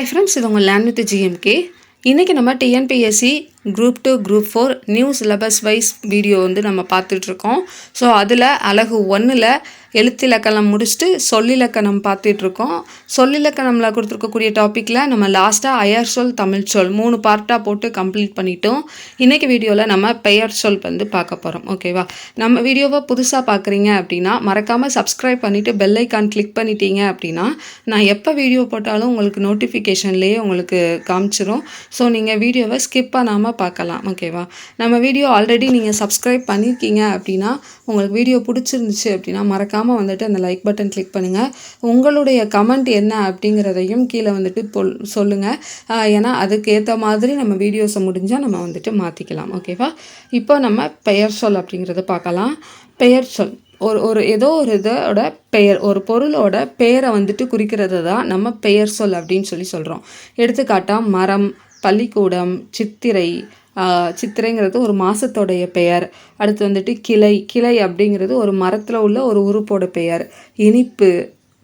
Hi friends இது உங்கள் land with GMK இன்றைக்கி நம்ம TNPSC group two group four new syllabus wise video வந்து நம்ம பார்த்துட்ருக்கோம். ஸோ அதில் அழகு ஒன்றில் எழுத்திலக்கணம் முடிச்சுட்டு சொல்லிலக்கணம் பார்த்துட்ருக்கோம். சொல்லிலக்கணமில் கொடுத்துருக்கக்கூடிய டாப்பிக்கில் நம்ம லாஸ்ட்டாக அயர் சொல் தமிழ் சொல் மூணு பார்ட்டாக போட்டு கம்ப்ளீட் பண்ணிட்டோம். இன்றைக்கி வீடியோவில் நம்ம பெயர் சொல் வந்து பார்க்க போகிறோம் ஓகேவா நம்ம வீடியோவை புதுசாக பார்க்குறீங்க அப்படின்னா மறக்காமல் சப்ஸ்கிரைப் பண்ணிவிட்டு பெல் ஐக்கான் கிளிக் பண்ணிட்டீங்க அப்படின்னா நான் எப்போ வீடியோ போட்டாலும் உங்களுக்கு நோட்டிஃபிகேஷன்லேயே உங்களுக்கு காமிச்சிரும். ஸோ நீங்கள் வீடியோவை ஸ்கிப் பண்ணாமல் பார்க்கலாம் ஓகேவா நம்ம வீடியோ ஆல்ரெடி நீங்கள் சப்ஸ்கிரைப் பண்ணியிருக்கீங்க அப்படின்னா உங்களுக்கு வீடியோ பிடிச்சிருந்துச்சு அப்படின்னா மறக்காமல் வந்துட்டு அந்த லைக் பட்டன் கிளிக் பண்ணுங்கள் உங்களுடைய கமெண்ட் என்ன அப்படிங்கிறதையும் கீழே வந்துட்டு பொல் சொல்லுங்கள் ஏன்னா அதுக்கு ஏற்ற மாதிரி நம்ம வீடியோஸை முடிஞ்சால் நம்ம வந்துட்டு மாற்றிக்கலாம் ஓகேவா இப்போ நம்ம பெயர் சொல் அப்படிங்கிறத பார்க்கலாம். பெயர் சொல். ஒரு ஒரு ஏதோ ஒரு இதோட பெயர் ஒரு பொருளோட பெயரை வந்துட்டு குறிக்கிறது தான் நம்ம பெயர் சொல் அப்படின்னு சொல்லி சொல்கிறோம் எடுத்துக்காட்டாக மரம் பள்ளிக்கூடம் சித்திரை சித்திரைங்கிறது ஒரு மாதத்தோடைய பெயர். அடுத்து வந்துட்டு கிளை கிளை அப்படிங்கிறது ஒரு மரத்தில் உள்ள ஒரு உறுப்போட பெயர். இனிப்பு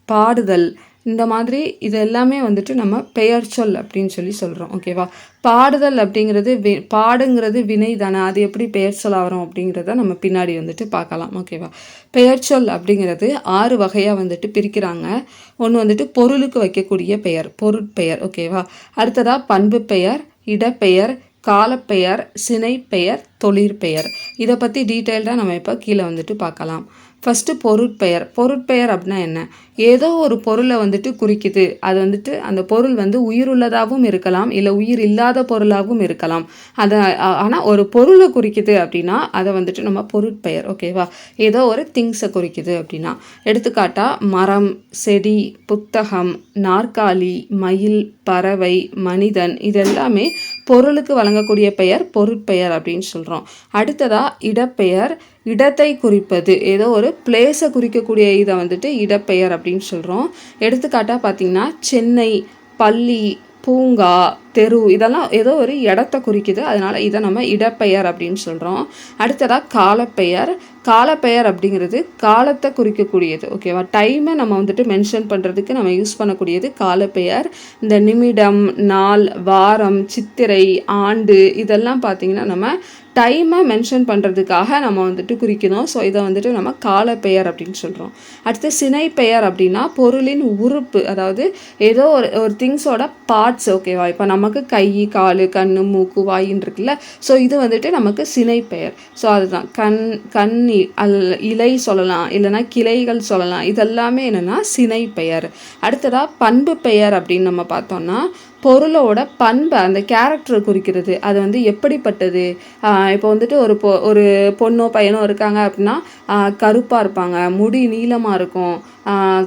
பாடுதல் இந்த மாதிரி இது எல்லாமே வந்துட்டு நம்ம பெயர் சொல் அப்படின்னு சொல்லி சொல்கிறோம் ஓகேவா பாடுதல் அப்படிங்கிறது வி பாடுங்கிறது வினை தானே அது எப்படி பெயர் சொல் ஆகிறோம் அப்படிங்கிறத நம்ம பின்னாடி வந்துட்டு பார்க்கலாம் ஓகேவா பெயர் சொல் அப்படிங்கிறது ஆறு வகையாக வந்துட்டு பிரிக்கிறாங்க. ஒன்று வந்துட்டு பொருளுக்கு வைக்கக்கூடிய பெயர் பொருட்பெயர் ஓகேவா அடுத்ததாக பண்பு பெயர் இடப்பெயர் காலப்பெயர் சினைப்பெயர் தொழிற்பெயர் இதை பற்றி டீட்டெயில்டாக நம்ம இப்போ கீழே வந்துட்டு பார்க்கலாம். ஃபஸ்ட்டு பொருட்பெயர். பொருட்பெயர் அப்படின்னா என்ன? ஏதோ ஒரு பொருளை வந்துட்டு குறிக்குது. அது வந்துட்டு அந்த பொருள் வந்து உயிருள்ளதாகவும் இருக்கலாம் இல்லை உயிர் இல்லாத பொருளாகவும் இருக்கலாம். அதை ஆனால் ஒரு பொருளை குறிக்குது அப்படின்னா அதை வந்துட்டு நம்ம பொருட்பெயர் ஓகேவா ஏதோ ஒரு திங்ஸை குறிக்குது அப்படின்னா. எடுத்துக்காட்டாக மரம் செடி புத்தகம் நாற்காலி மயில் பறவை மனிதன் இது எல்லாமே பொருளுக்கு வழங்கக்கூடிய பெயர் பொருட்பெயர் அப்படின்னு சொல்கிறோம் அடுத்ததாக இடப்பெயர் இடத்தை குறிப்பது. ஏதோ ஒரு பிளேஸை குறிக்கக்கூடிய இதை வந்துட்டு இடப்பெயர் அப்படின்னு சொல்கிறோம் எடுத்துக்காட்டாக பார்த்தீங்கன்னா சென்னை பள்ளி பூங்கா தெரு இதெல்லாம் ஏதோ ஒரு இடத்த குறிக்குது. அதனால் இதை நம்ம இடப்பெயர் அப்படின்னு சொல்கிறோம் அடுத்ததாக காலப்பெயர். காலப்பெயர் அப்படிங்கிறது காலத்தை குறிக்கக்கூடியது. ஓகேவா? டைமை நம்ம வந்துட்டு மென்ஷன் பண்ணுறதுக்கு நம்ம யூஸ் பண்ணக்கூடியது காலப்பெயர். இந்த நிமிடம் நாள் வாரம் சித்திரை ஆண்டு இதெல்லாம் பார்த்திங்கன்னா நம்ம டைமை மென்ஷன் பண்ணுறதுக்காக நம்ம வந்துட்டு குறிக்கணும். ஸோ இதை வந்துட்டு நம்ம காலப்பெயர் அப்படின்னு சொல்கிறோம் அடுத்து சினை பெயர் அப்படின்னா பொருளின் உறுப்பு. அதாவது ஏதோ ஒரு ஒரு திங்ஸோட பார்ட்ஸ் ஓகேவா? இப்போ நம்ம நமக்கு கை கால் கண் மூக்கு வாயின்னு இருக்குல்ல? ஸோ இது வந்துட்டு நமக்கு சினை பெயர் ஸோ அதுதான். கண் கண் அல் இலை சொல்லலாம். இல்லைன்னா கிளைகள் சொல்லலாம். இதெல்லாமே என்னென்னா சினை பெயர் அடுத்ததாக பண்பு பெயர் அப்படின்னு நம்ம பார்த்தோம்னா பொருளோட பண்பை அந்த கேரக்டரை குறிக்கிறது. அது வந்து எப்படிப்பட்டது? இப்போ வந்துட்டு ஒரு பொ ஒரு பொண்ணோ பையனோ இருக்காங்க அப்படின்னா கருப்பாக இருப்பாங்க முடி நீளமாக இருக்கும்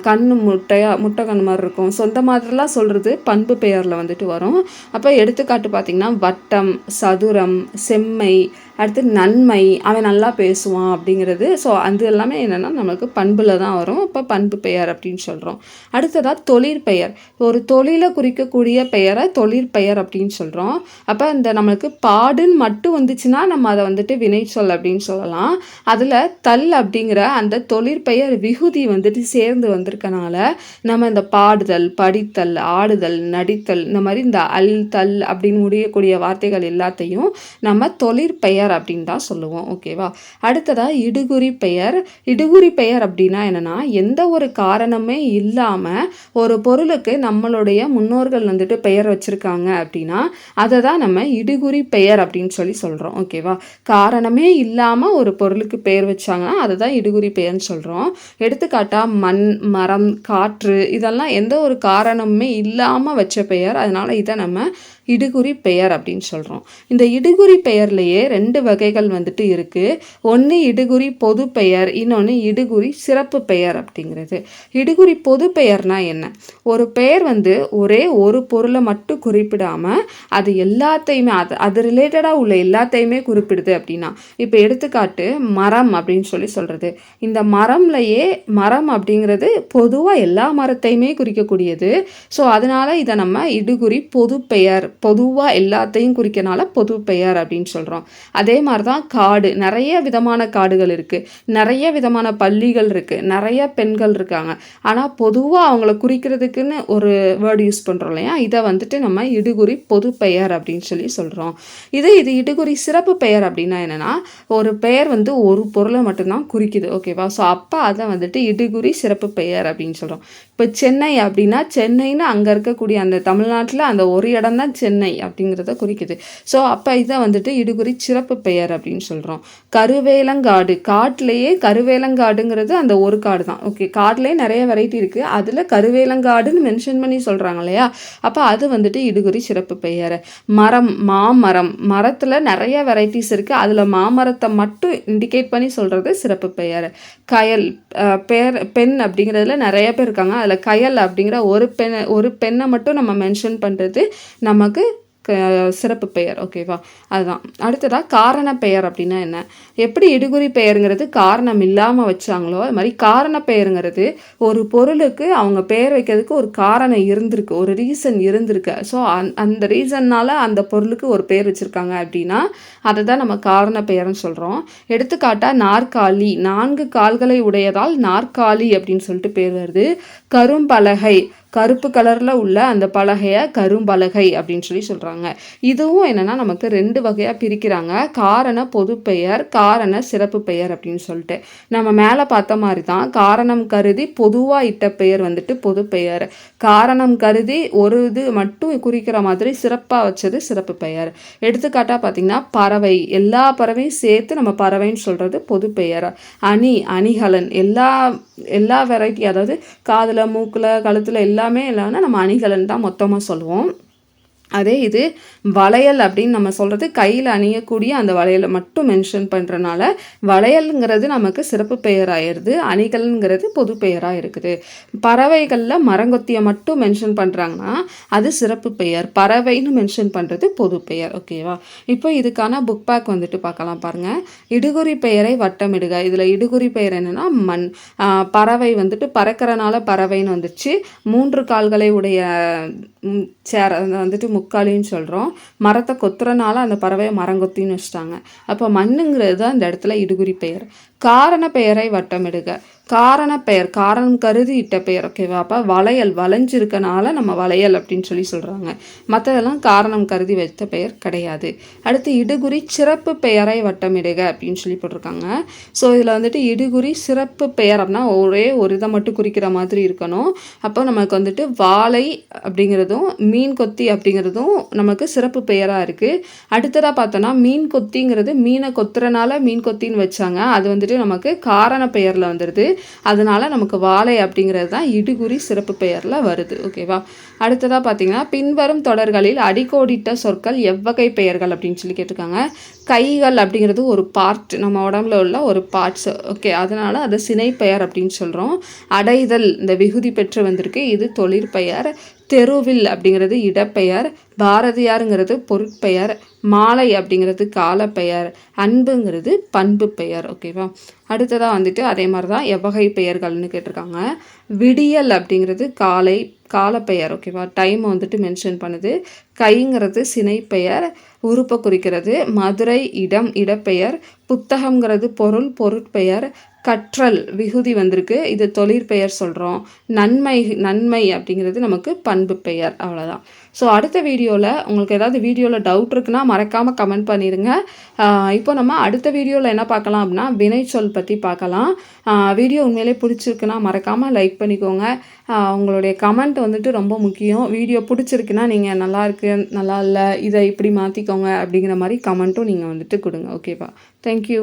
கண் முட்டையாக முட்டை கண் மாதிரி இருக்கும். ஸோ இந்த மாதிரிலாம் சொல்கிறது பண்பு பெயரில் வந்துட்டு வரும். அப்போ எடுத்துக்காட்டு பார்த்திங்கன்னா வட்டம் சதுரம் செம்மை அடுத்து நன்மை அவன் நல்லா பேசுவான் அப்படிங்கிறது. ஸோ அது எல்லாமே என்னென்னா நம்மளுக்கு பண்பில் தான் வரும். இப்போ பண்பு பெயர் அப்படின்னு சொல்கிறோம் அடுத்ததாக தொழிற்பெயர். ஒரு தொழிலை குறிக்கக்கூடிய பெயர் தொழிற்பெயர் அப்படின்னு சொல்கிறோம் அப்போ இந்த நம்மளுக்கு பாடுன்னு மட்டும் வந்துச்சுன்னா நம்ம அதை வந்துட்டு வினை சொல் அப்படின்னு சொல்லலாம். அதில் தல் அப்படிங்கிற அந்த தொழிற்பெயர் விகுதி வந்துட்டு சேர்ந்து வந்திருக்கனால நம்ம இந்த பாடுதல் படித்தல் ஆடுதல் நடித்தல் இந்த மாதிரி இந்த அல் தல் அப்படின்னு முடியக்கூடிய வார்த்தைகள் எல்லாத்தையும் நம்ம தொழிற்பெயர் அப்படின்னு தான் சொல்லுவோம். ஓகேவா அடுத்ததாக இடுகுறி பெயர். இடுகுறி பெயர் அப்படின்னா என்னென்னா எந்த ஒரு காரணமே இல்லாமல் ஒரு பொருளுக்கு நம்மளுடைய முன்னோர்கள் வந்துட்டு பெயர் வச்சுருக்காங்க அப்படின்னா அதை தான் நம்ம இடுகுறி பெயர் அப்படின்னு சொல்லி சொல்கிறோம் ஓகேவா காரணமே இல்லாமல் ஒரு பொருளுக்கு பெயர் வச்சாங்கன்னா அதை தான் இடுகுறி பெயர்னு சொல்கிறோம் எடுத்துக்காட்டாக மண் மரம் காற்று இதெல்லாம் எந்த ஒரு காரணமுமே இல்லாமல் வச்ச பெயர். அதனால் இதை நம்ம இடுகுறி பெயர் அப்படின்னு சொல்கிறோம் இந்த இடுகுறி பெயர்லேயே ரெண்டு வகைகள் வந்துட்டு இருக்குது ஒன்று இடுகுறி பொது பெயர் இன்னொன்று இடுகுறி சிறப்பு பெயர் அப்படிங்கிறது. இடுகுறி பொது பெயர்னா என்ன? ஒரு பெயர் வந்து ஒரே ஒரு பொருளை மட்டும் குறிப்பிடாமல் அது எல்லாத்தையுமே அது அது ரிலேட்டடாக உள்ள எல்லாத்தையுமே குறிப்பிடுது அப்படின்னா இப்போ எடுத்துக்காட்டு மரம் அப்படின்னு சொல்லி சொல்கிறது இந்த மரம்லையே மரம் அப்படிங்கிறது பொதுவாக எல்லா மரத்தையுமே குறிக்கக்கூடியது. ஸோ அதனால் இதை நம்ம இடுகுறி பொது பெயர் பொதுவாக எல்லாத்தையும் குறிக்கனால பொது பெயர் அப்படின்னு சொல்கிறோம் அதே மாதிரி தான் காடு நிறைய விதமான காடுகள் இருக்குது நிறைய விதமான பள்ளிகள் இருக்குது நிறைய பெண்கள் இருக்காங்க. ஆனால் பொதுவாக அவங்கள குறிக்கிறதுக்குன்னு ஒரு வேர்டு யூஸ் பண்ணுறோம் இல்லையா? இதை வந்துட்டு நம்ம இடுகுறி பொது பெயர் அப்படின்னு சொல்லி சொல்கிறோம் இது இது இடுகுறி சிறப்பு பெயர் அப்படின்னா என்னென்னா ஒரு பெயர் வந்து ஒரு பொருளை மட்டும்தான் குறிக்குது. ஓகேவா ஸோ அப்போ அதை வந்துட்டு இடுகுறி சிறப்பு பெயர் அப்படின்னு சொல்கிறோம் இப்போ சென்னை அப்படின்னா சென்னைன்னு அங்கே இருக்கக்கூடிய அந்த தமிழ்நாட்டில் அந்த ஒரு இடம் தான் சென்னை அப்படிங்கிறத குறிக்குது. ஸோ அப்போ இதை வந்துட்டு இடுகுறி சிறப்பு பெயர் அப்படின்னு சொல்கிறோம் கருவேலங்காடு. காட்டிலேயே கருவேலங்காடுங்கிறது அந்த ஒரு காடு தான். ஓகே காட்டிலே நிறைய வெரைட்டி இருக்குது அதில் கருவேலங்காடுன்னு மென்ஷன் பண்ணி சொல்கிறாங்க இல்லையா? அப்போ அது வந்துட்டு இடுகுறி சிறப்பு பெயர். மரம் மாமரம். மரத்தில் நிறைய வெரைட்டிஸ் இருக்குது அதில் மாமரத்தை மட்டும் இண்டிகேட் பண்ணி சொல்கிறது சிறப்பு பெயர். கயல் பெயர் பெண் அப்படிங்கிறதுல நிறைய பேர் இருக்காங்க. அதில் கயல் அப்படிங்கிற ஒரு பெண் ஒரு பெண்ணை மட்டும் நம்ம மென்ஷன் பண்ணுறது நமக்கு க சிறப்பு பெயர். ஓகேவா அதுதான். அடுத்ததாக காரண பெயர் அப்படின்னா என்ன? எப்படி இடுகுறி பெயருங்கிறது காரணம் இல்லாமல் வச்சாங்களோ அது மாதிரி காரண பெயருங்கிறது ஒரு பொருளுக்கு அவங்க பெயர் வைக்கிறதுக்கு ஒரு காரணம் இருந்திருக்கு ஒரு ரீசன் இருந்திருக்கு. ஸோ அந் அந்த ரீசன்னால் அந்த பொருளுக்கு ஒரு பெயர் வச்சுருக்காங்க அப்படின்னா அதை தான் நம்ம காரண பெயர்னு சொல்கிறோம் எடுத்துக்காட்டாக நாற்காலி. நான்கு கால்களை உடையதால் நாற்காலி அப்படின்னு சொல்லிட்டு பேர் வருது. கரும்பலகை. கருப்பு கலரில் உள்ள அந்த பலகையை கரும்பலகை அப்படின்னு சொல்லி சொல்கிறாங்க இதுவும் என்னென்னா நமக்கு ரெண்டு வகையாக பிரிக்கிறாங்க. காரண பொது பெயர் காரண சிறப்பு பெயர் அப்படின்னு சொல்லிட்டு. நம்ம மேலே பார்த்த மாதிரி தான் காரணம் கருதி பொதுவாக இட்ட பெயர் வந்துட்டு பொது பெயர். காரணம் கருதி ஒரு இது மட்டும் குறிக்கிற மாதிரி சிறப்பாக வச்சது சிறப்பு பெயர். எடுத்துக்காட்டாக பார்த்திங்கன்னா பறவை. எல்லா பறவையும் சேர்த்து நம்ம பறவைன்னு சொல்கிறது பொது பெயர். அணி அணிகலன். எல்லா எல்லா வெரைட்டி அதாவது காதில் மூக்கில் கழுத்தில் எல்லாமே இல்லைன்னா நம்ம அணிகலன் தான் மொத்தமாக சொல்லுவோம். அதே இது வளையல் அப்படின்னு நம்ம சொல்கிறது கையில் அணியக்கூடிய அந்த வளையலை மட்டும் மென்ஷன் பண்ணுறனால வளையலுங்கிறது நமக்கு சிறப்பு பெயர் அணிகள்ங்கிறது பொது பெயராக இருக்குது பறவைகளில் மரங்கொத்தியை மட்டும் மென்ஷன் பண்ணுறாங்கன்னா அது சிறப்பு பெயர் பறவைன்னு மென்ஷன் பண்ணுறது பொது பெயர் ஓகேவா இப்போ இதுக்கான புக் பேக் வந்துட்டு பார்க்கலாம் பாருங்கள் இடுகுறி பெயரை வட்டமிடுக. இதில் இடுகுறி பெயர் என்னென்னா மண். பறவை வந்துட்டு பறக்கிறனால பறவைன்னு வந்துச்சு மூன்று கால்களை உடைய சேர வந்துட்டு முக்காலின்னு சொல்கிறோம் மரத்தை கொத்துறனால அந்த பறவையை மரங்கொத்தின்னு வச்சுட்டாங்க. அப்போ மண்ணுங்கிறது தான் இந்த இடத்துல இடுகுறி பெயர். காரண பெயரை வட்டமிடுக. காரண பெயர் காரணம் கருதி இட்ட பெயர் ஓகேவா அப்போ வளையல் வளைஞ்சிருக்கனால நம்ம வளையல் அப்படின்னு சொல்லி சொல்கிறாங்க மற்றதெல்லாம் காரணம் கருதி வைத்த பெயர் கிடையாது. அடுத்து இடுகுறி சிறப்பு பெயரை வட்டமிடுக அப்படின்னு சொல்லி போட்டிருக்காங்க. ஸோ இதில் வந்துட்டு இடுகுறி சிறப்பு பெயர் அப்படின்னா ஒரே ஒரு இதை மட்டும் குறிக்கிற மாதிரி இருக்கணும். அப்போ நமக்கு வந்துட்டு வாழை அப்படிங்கிறதும் மீன் கொத்தி அப்படிங்கிறதும் நமக்கு சிறப்பு பெயராக இருக்குது அடுத்ததாக பார்த்தோன்னா மீன் கொத்திங்கிறது மீனை கொத்துறனால மீன் கொத்தின்னு வச்சாங்க. அது வந்துட்டு வந்துட்டு நமக்கு காரண பெயரில் வந்துடுது அதனால நமக்கு வாழை அப்படிங்கிறது தான் இடுகுறி சிறப்பு பெயரில் வருது. ஓகேவா அடுத்ததாக பார்த்தீங்கன்னா பின்வரும் தொடர்களில் அடிக்கோடிட்ட சொற்கள் எவ்வகை பெயர்கள் அப்படின்னு சொல்லி கேட்டிருக்காங்க. கைகள் அப்படிங்கிறது ஒரு பார்ட் நம்ம உடம்புல உள்ள ஒரு பார்ட்ஸ் ஓகே அதனால் அது சினை பெயர் அப்படின்னு சொல்கிறோம் அடைதல் இந்த விகுதி பெற்று வந்திருக்கு. இது தொழிற்பெயர். தெருவில் அப்படிங்கிறது இடப்பெயர் பாரதியாருங்கிறது பொருட்பெயர் மாலை அப்படிங்கிறது காலப்பெயர் அன்புங்கிறது பண்பு பெயர் ஓகேவா? அடுத்ததாக வந்துட்டு அதே மாதிரி தான் எவ்வகை பெயர்கள்னு கேட்டிருக்காங்க. விடியல் அப்படிங்கிறது காலை காலப்பெயர் ஓகேவா டைம் வந்துட்டு மென்ஷன் பண்ணுது. கைங்கிறது சினைப்பெயர் உறுப்பை குறிக்கிறது. மதுரை இடம் இடப்பெயர். புத்தகங்கிறது பொருள் பொருட்பெயர். கற்றல் விகுதி வந்திருக்கு. இது தொழிற்பெயர் சொல்கிறோம் நன்மை நன்மை அப்படிங்கிறது நமக்கு பண்பு பெயர் அவ்வளோதான் ஸோ அடுத்த வீடியோவில் உங்களுக்கு ஏதாவது வீடியோவில் டவுட் இருக்குன்னா மறக்காமல் கமெண்ட் பண்ணிடுங்க இப்போ நம்ம அடுத்த வீடியோவில் என்ன பார்க்கலாம் அப்படின்னா வினை சொல் பற்றி பார்க்கலாம். வீடியோ உண்மையிலே பிடிச்சிருக்குன்னா மறக்காமல் லைக் பண்ணிக்கோங்க. உங்களுடைய கமெண்ட் வந்துட்டு ரொம்ப முக்கியம். வீடியோ பிடிச்சிருக்குன்னா நீங்கள் நல்லா இருக்கு நல்லா இல்லை இதை இப்படி மாற்றிக்கோங்க அப்படிங்கிற மாதிரி கமெண்ட்டும் நீங்கள் வந்துட்டு கொடுங்க. ஓகேவா தேங்க்யூ